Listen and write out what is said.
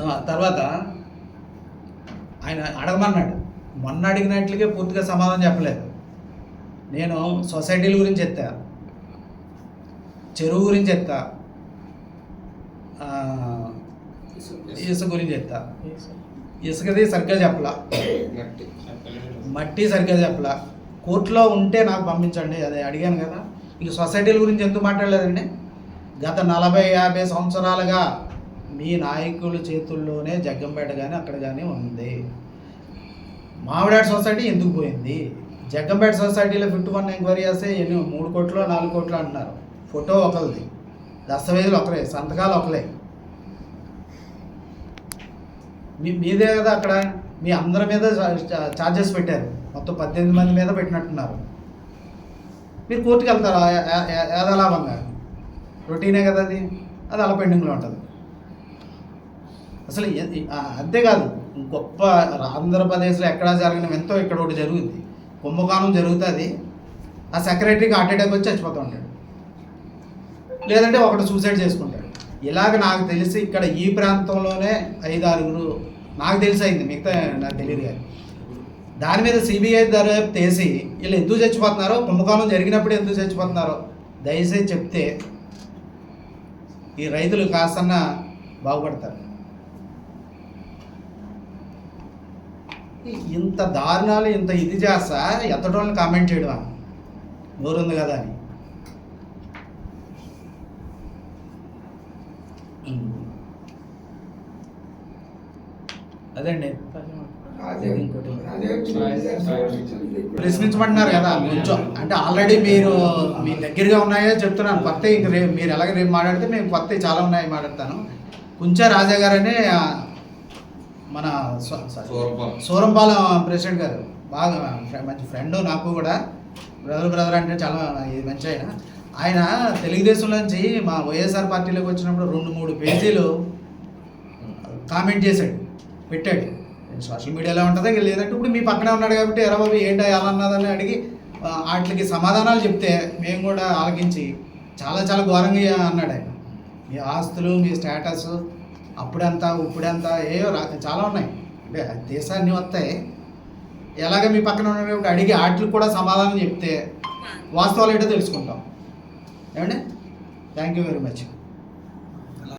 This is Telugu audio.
తర్వాత ఆయన అడగమన్నాడు. మొన్న అడిగినట్లుగే పూర్తిగా సమాధానం చెప్పలేదు. నేను సొసైటీల గురించి ఎత్తా చెరువు గురించి ఎత్తా ఆ, ఇసుక గురించి ఎత్తా ఇసుకది సరిగ్గా చెప్పలా. మట్టి సరిగ్గా చెప్పలా. కోర్టులో ఉంటే నాకు పంపించండి అదే అడిగాను కదా. ఇక సొసైటీల గురించి ఎందుకు మాట్లాడలేదండి? గత నలభై యాభై సంవత్సరాలుగా మీ నాయకుల చేతుల్లోనే జగ్గంపేట కానీ అక్కడ కానీ ఉంది మామిడాడ్ సొసైటీ ఎందుకు పోయింది జగ్గంపేట సొసైటీలో ఫిఫ్టీ వన్ ఎంక్వైరీ చేస్తే ఎన్ని మూడు కోట్లు నాలుగు కోట్లు అంటున్నారు ఫోటో ఒకరిది దస్తవేజులు ఒకరే సంతకాలు ఒకలే మీ మీదే కదా అక్కడ మీ అందరి మీద ఛార్జెస్ పెట్టారు మొత్తం పద్దెనిమిది మంది మీద పెట్టినట్టున్నారు మీరు కోర్టుకు వెళ్తారా ఏదలాభంగా రొటీనే కదా అది అది అలా పెండింగ్లో ఉంటుంది అసలు అంతేకాదు గొప్ప ఆంధ్రప్రదేశ్లో ఎక్కడా జరగని ఎంతో ఇక్కడ ఒకటి జరుగుద్ది కుంభకోణం జరుగుతుంది. ఆ సెక్రటరీకి హార్ట్ అటాక్ వచ్చి చచ్చిపోతూ ఉంటాడు. లేదంటే ఒకటి సూసైడ్ చేసుకుంటాడు. ఇలాగ నాకు తెలిసి ఇక్కడ ఈ ప్రాంతంలోనే ఐదు ఆరుగురు నాకు తెలిసి అయింది మిగతా నాకు తెలియదు కానీ. దాని మీద సిబిఐ దర్యాప్తు చేసి వీళ్ళు ఎందుకు చచ్చిపోతున్నారో కుంభకోణం జరిగినప్పుడు ఎందుకు చచ్చిపోతున్నారో దయచేసి చెప్తే ఈ రైతులు కాస్తన్నా బాగుపడతారు. ఇంత దారుణాలు ఇంత ఇది చేస్తా ఎంతటోళ్ళని కామెంట్ చేయడం నోరుంది కదా అని. అదండి. ఇంకోటి. ప్రశ్నించమంటున్నారు కదా కొంచెం. అంటే ఆల్రెడీ మీరు మీ దగ్గరగా ఉన్నాయో చెప్తున్నాను. కొత్త ఇంక రేపు మీరు ఎలాగ రేపు మాట్లాడితే మేము కొత్త చాలా ఉన్నాయి మాట్లాడతాను. కుంచా రాజా గారని మన సూరంపాలెం. సూరంపాలెం ప్రెసిడెంట్ గారు. బాగా మంచి ఫ్రెండ్ నాకు కూడా. బ్రదర్ బ్రదర్ అంటే చాలా ఇది మంచి ఆయన. ఆయన తెలుగుదేశం నుంచి మా వైఎస్ఆర్ పార్టీలోకి వచ్చినప్పుడు రెండు మూడు పేజీలు కామెంట్ చేశాడు. పెట్టాడు. సోషల్ మీడియాలో ఉంటుంది లేదంటే ఇప్పుడు మీ పక్కనే ఉన్నాడు కాబట్టి ఎరా బాబు ఏంటో ఎలా అన్నదని అడిగి వాటికి సమాధానాలు చెప్తే మేము కూడా ఆలకించి చాలా చాలా ఘోరంగా అన్నాడు ఆయన. మీ ఆస్తులు మీ స్టేటస్ అప్పుడెంత ఇప్పుడెంత ఏవో రా చాలా ఉన్నాయి. అంటే దేశాన్ని వస్తాయి ఎలాగ మీ పక్కన ఉన్నప్పుడు అడిగి వాటికి కూడా సమాధానం చెప్తే వాస్తవాలు ఏంటో తెలుసుకుంటాం. ఏమండి? Thank you very much